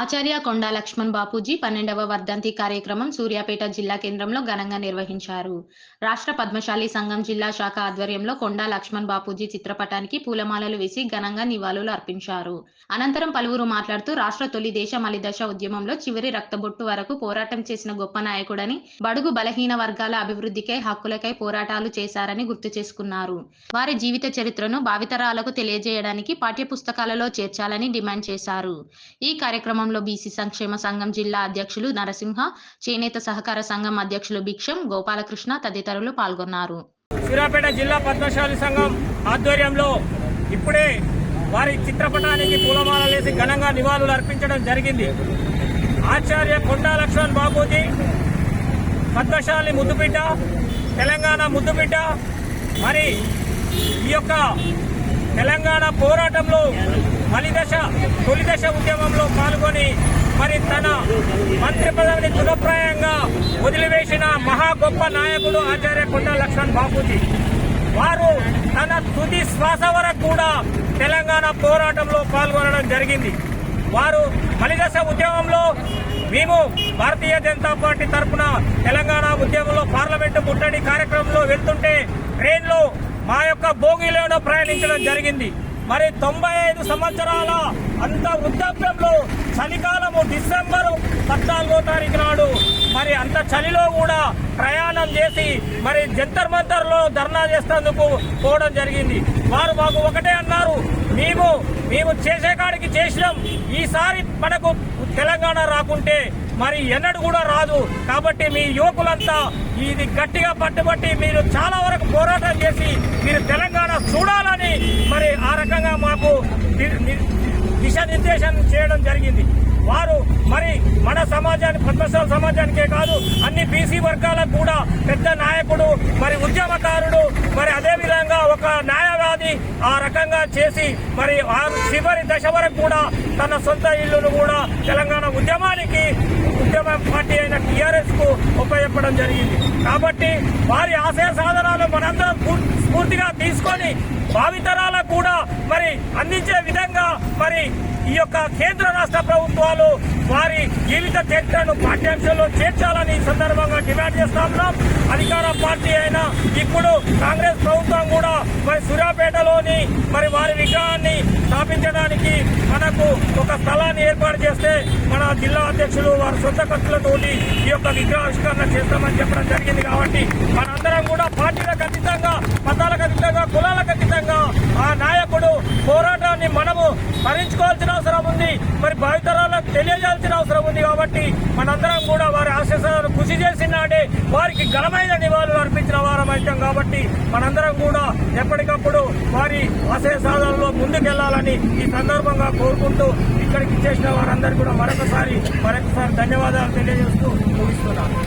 ఆచార్య కొండా లక్ష్మణ్ బాపూజీ పన్నెండవ వర్ధంతి కార్యక్రమం సూర్యాపేట జిల్లా కేంద్రంలో ఘనంగా నిర్వహించారు. రాష్ట్ర పద్మశాలి సంఘం జిల్లా శాఖ ఆధ్వర్యంలో కొండా లక్ష్మణ్ బాపూజీ చిత్రపటానికి పూలమాలలు వేసి ఘనంగా నివాళులు అర్పించారు. అనంతరం పలువురు మాట్లాడుతూ రాష్ట్ర తొలి దేశ మలిదశ ఉద్యమంలో చివరి రక్తబొట్టు వరకు పోరాటం చేసిన గొప్ప నాయకుడని బడుగు బలహీన వర్గాల అభివృద్ధికై హక్కులకై పోరాటాలు చేశారని గుర్తు చేసుకున్నారు. వారి జీవిత చరిత్రను భావితరాలకు తెలియజేయడానికి పాఠ్య పుస్తకాలలో చేర్చాలని డిమాండ్ చేశారు. ఈ కార్యక్రమం కార్యక్రమంలో బీసీ సంక్షేమ సంఘం జిల్లా అధ్యక్షులు నరసింహ చేనేత సహకార సంఘం అధ్యక్షులు భిక్షం గోపాలకృష్ణ తదితరులు పాల్గొన్నారు. సూర్యాపేట జిల్లా పద్మశాలి సంఘం ఆధ్వర్యంలో ఇప్పుడే వారి చిత్రపటానికి పూలమాలలేసి ఘనంగా నివాళులు అర్పించడం జరిగింది. ఆచార్య కొండా లక్ష్మణ్ బాబూజీ పద్మశాలి ముద్దుబిడ్డ తెలంగాణ ముద్దుబిడ్డ మరి ఈ యొక్క తెలంగాణ పోరాటంలో మలిదశ తొలిదశ ఉద్యమంలో పాల్గొని మరి తన మంత్రి పదవిని తులప్రాయంగా వదిలివేసిన మహా గొప్ప నాయకుడు ఆచార్య కొండ లక్ష్మణ్ బాపూజీ. వారు తన తుది శ్వాస వరకు కూడా తెలంగాణ పోరాటంలో పాల్గొనడం జరిగింది. వారు మలిదశ ఉద్యమంలో మేము భారతీయ జనతా పార్టీ తరఫున తెలంగాణ ఉద్యమంలో పార్లమెంటు ముట్టడి కార్యక్రమంలో వెళ్తుంటే ట్రైన్లో మా యొక్క భోగిలోనూ ప్రయాణించడం జరిగింది. మరి తొంభై ఐదు సంవత్సరాల అంత వృద్ధాప్యంలో చలికాలము డిసెంబరు పద్నాలుగో తారీఖు నాడు మరి అంత చలిలో కూడా ప్రయాణం చేసి మరి జంతర్ మంతర్లో ధర్నా చేసేందుకు పోవడం జరిగింది. వారు మాకు ఒకటే అన్నారు మేము మేము చేసే కాడికి చేసినాం. ఈసారి మనకు తెలంగాణ రాకుంటే మరి ఎన్నడూ కూడా రాదు. కాబట్టి మీ యువకులంతా ఇది గట్టిగా పట్టుబట్టి మీరు చాలా వరకు పోరాటం చేసి మీరు తెలంగాణ చూడాలని మరి ఆ రకంగా మాకు దిశానిర్దేశం చేయడం జరిగింది. వారు మరి మన సమాజానికి పద్మశాల సమాజానికే కాదు అన్ని బీసీ వర్గాలకు కూడా పెద్ద నాయకుడు మరి ఉద్యమకారుడు మరి అదే విధంగా ఒక న్యాయవాది ఆ రకంగా చేసి మరి ఆ చివరి దశ వరకు కూడా తన సొంత ఇల్లును కూడా తెలంగాణ ఉద్యమానికి ఉద్యమం పార్టీ కు ఉపయోగపడడం జరిగింది. కాబట్టి వారి ఆశయ సాధనాలు మనందరం స్ఫూర్తిగా తీసుకొని భావితరాలకు కూడా మరి అందించే విధంగా మరి ఈ యొక్క కేంద్ర రాష్ట్ర ప్రభుత్వాలు వారి జీవిత చరిత్రను పాఠ్యాంశంలో చేర్చాలని ఈ సందర్భంగా డిమాండ్ చేస్తా ఉన్నాం. అధికార పార్టీ అయిన ఇప్పుడు కాంగ్రెస్ ప్రభుత్వం కూడా మరి సూర్యాపేటలోని మరి వారి విగ్రహాన్ని స్థాపించడానికి మనకు ఒక స్థలాన్ని ఏర్పాటు జిల్లా అధ్యక్షులు వారి సొంత ఖర్చులతోటి ఈ యొక్క విగ్రహావిష్కరణ చేస్తామని చెప్పడం జరిగింది కాబట్టి మనందరం కూడా పార్టీలకు అతీతంగా మతాలకు అతీతంగా కులాలకు అతీతంగా ఆ నాయకుడు పోరాటాన్ని మనము భరించుకోవాల్సిన అవసరం ఉంది. మరి భావితరాలకు తెలియజేయాల్సిన అవసరం ఉంది కాబట్టి మనందరం కూడా వారి కృషి చేసినాడే వారికి ఘనమైన నివాళులు అర్పించిన వారం అవుతాం కాబట్టి మనందరం కూడా ఎప్పటికప్పుడు వారి ఆశయ సాధనలో ముందుకెళ్ళాలని ఈ సందర్భంగా కోరుకుంటూ ఇక్కడికి చేసిన వారందరికీ కూడా మరొకసారి మరొకసారి ధన్యవాదాలు తెలియజేస్తూ ముగిస్తున్నాను.